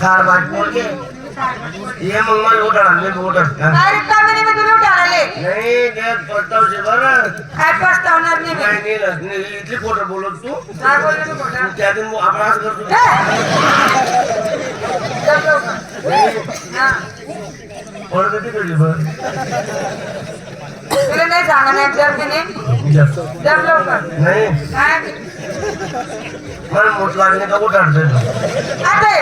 खार बाट ये मग मला उठाडा मी नाही त्यात पस्तावशे बरं काय पस्तावणार नाही इथली खोटं बोलत तू काय? त्यातून आपण असं करतो. पडत ती कधी बरं तुला नाही की नाही लवकर नाही मला मोठ लागले का उठाडतोय आते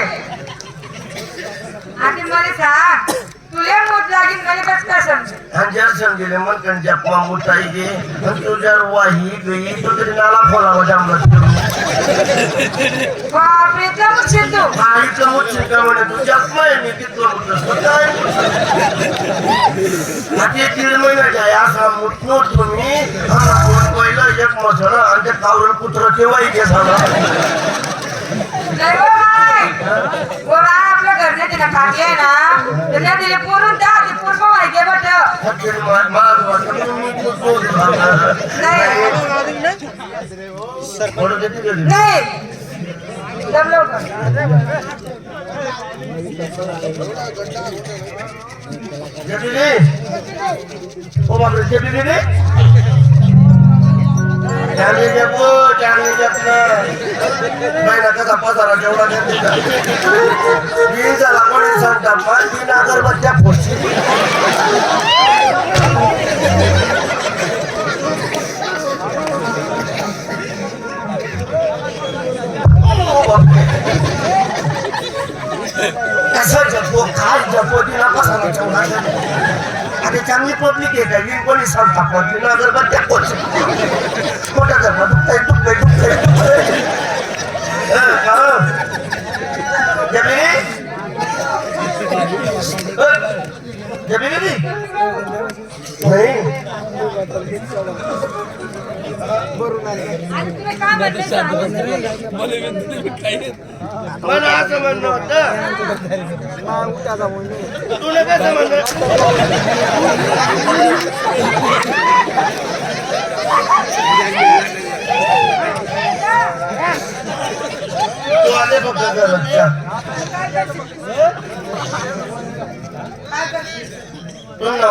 आधी मला सांग तुला मोठ लागेल मला कस काय समजेल? आणि जर समजेले मन कण जपमा मोठाई गे पण तू जर वाही गई तो तरी नाला खोलावा जांबत बापरे इथला मुक्षील तू. आईचं मुच्छी का म्हणे तू? जपमा आहे मी तिथलं मुठलं काय आता दीड महिन्याच्या आहे असा मुठनो तुम्ही हा, दोन पहिलं एक मसळ आणि ते कावरण पुत्र केव्हाही घे झाला नाही हो बाय. हो बाय, आपल्या घरचे ना काकी आहे ना. तर त्या तिला पुरून द्या ती पूर्ण माहिती आहे बट. हत्तीने मा- मार वाटलं मी तू तो दे भावना. नाही. पडत येते कधी? नाही जप लवकर जेपी दे. ओ बापरे महिना कसा पसारा जेवढा देते का? झाला कोणी सांगता पण तीन अगरबत्त्या फोडशी कसं जपो काय जपो तिला पसारा जेवढा अरे चांगली पब्लिक आहे का वीण कोणी सांगता पण तिला अगरबत्त्या फोडशी मोठं करणं दुखतंय दुखतंय दुखतंय. दुखतंय जमिनी? जमिनी नाही. आणि मला असं म्हणणं होतं तुला कसं म्हणणं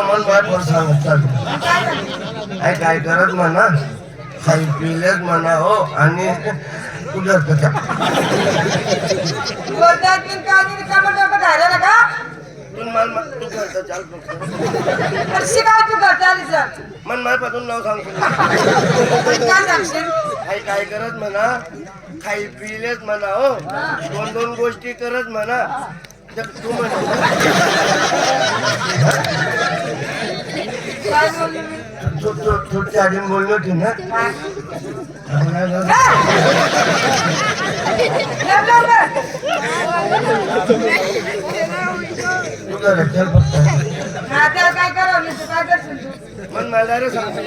मन बाय सांगत काय काय करत म्हणा काही पिलेच म्हणा हो आणि तुझ्या कथा बोलतात की काय नाही टमाटर टमाटर खायला ना का? तू मन माझ्यापासून नाव सांगतो. काय सांगशील? काही काय करत म्हणा काही पिलेच म्हणा हो. दोन दोन गोष्टी करत म्हणा. तू म्हणा काय बोलली मी? तू तू थोडी आधी बोलली होती ना काय? नाही ना? ए! लवकर, लवकर. तू घरात चल फक्त हा, त्याला काय करावं मी तू काय करशील तू मन मला रे सांगतो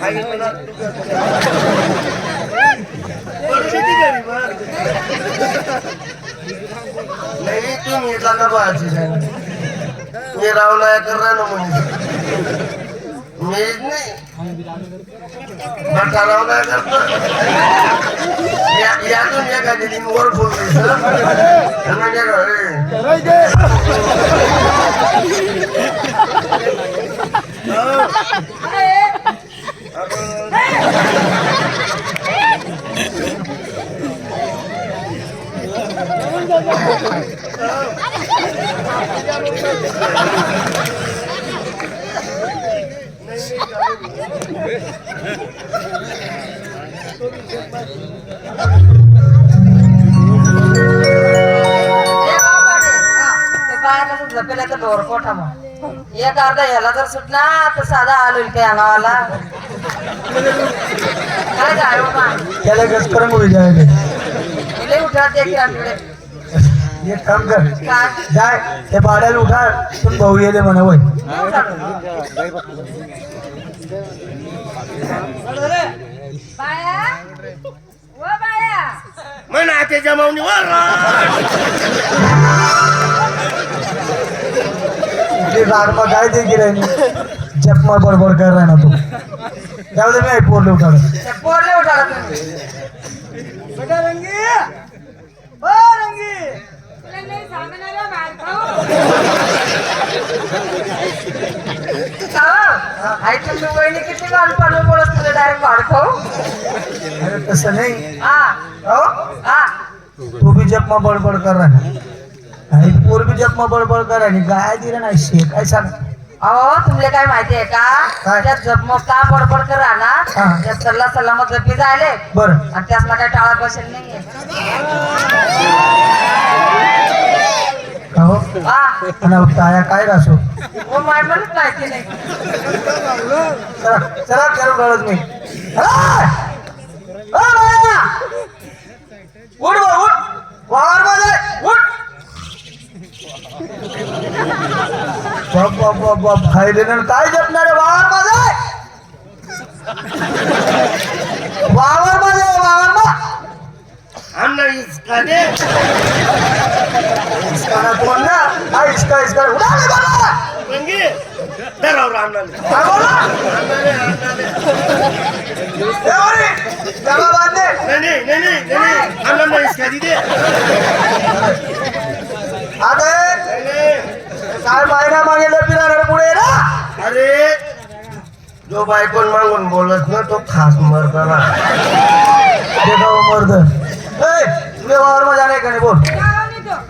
काय तू करता मग. मी रावला करणार ना म्हणजे मीच नाही मोठा रावला करतो या- यातून एखादी दिन वर बोलली म्हणजे तर एक अर्धा ह्याला जर सुटला तर साधा आलो इथे आणावाला काय काय त्याला गस करून उभी जायला इले उठा ते एक काम कर काय जाय ते भाड्याला उठा पण भाऊ येले म्हणा वय बाया? ओ बाया? म्हणा ते जमावणी वर राडमा काय ते केलं जपमा बडबड कर रहा ना तू. जाऊ दे नाही पोरले उठाड पोरले उठाड बघा रंगी! ओ रंगी! तुला नाही सांगणार मार खाऊ तुमची वहिनी किती लहानपणी बोलत तुझं डायरेक्ट अरे तसं नाही. हा हो हा. तू भी जप मा बडबड कर रहा है आणि पोर भी जप मा बडबड कर रहा है गाय दिलं नाही शे काय सांग? अहो तुमले काय माहितीये का? काय? त्यात जपमग का बडबड करा ना हा. त्यात सल्ला सल्ला मग जपी जायले बर. आणि त्यासला काही टाळा बसेल नाहीये. हो हा टाया काय नाही चला चला गळत मी उठ बा उठ। वावर माझे उठ। बाप बाप बाप बाप खायले ना काय जपणारे वावर माझे वावर माझे वावर मा आमना इसका इसका बाबा काय बोला इसका आता काय मायना मागेल पिराणार पुढे ना अरे जो बायकोन मागून बोलत ना तो खास मर्द ना वो मर्द ए वावर मजा नाही का नाही बोल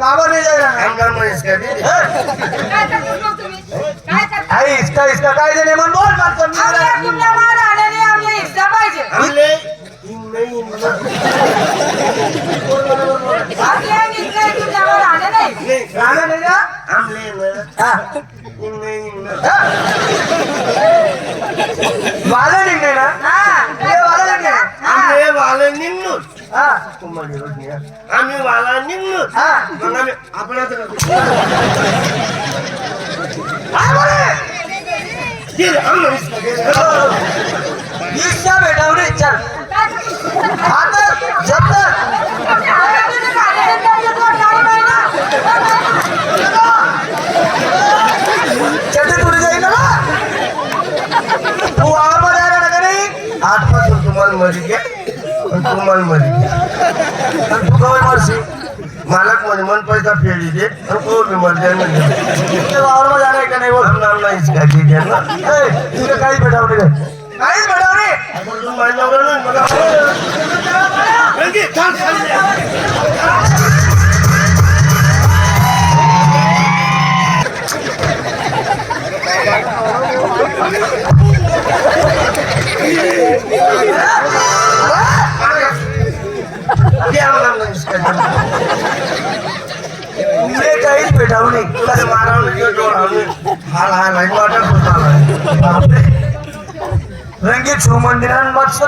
काबर नहीं इसका दी दे काय करतोस मग तुम्ही? काय करता? आई इसका इसका काय देने मन बोल मत समझ आम्हाला तुमच्या मार आल्याने आमच्या हिस्सा पाहिजे. हमले? इन नहीं इन आपल्या हिस्सा तुमच्या मार आले नाही. नहीं गाना नहीं जा हमले ना. हाँ. इन नहीं इन हाँ? वाले नहीं गए ना? हा ये वाले नहीं गए आमले वाला निघून हाँ तुम्हाला रोज नाही आम्ही वाला निघून. हा. मग आम्ही बेटा उन्हें चल. काय करतोस? आता मध्ये तुम्हाला मरी घ्या घ्या आणि तू कवय मरशी मालक म्हणे मन पैसा फेडी दे आणि को बी मर जाय म्हणजे तुझे वावर मध्ये आलाय का नाही बोल? आमना आमना इसका दे द्या ना. ए, तुझे नाही. काहीच भेटावं नाही. आपण तू माझ्या नाही तुझे काहीच भेटावं तुला हाल हाल वाटत होता. रंगीत शिव मस्त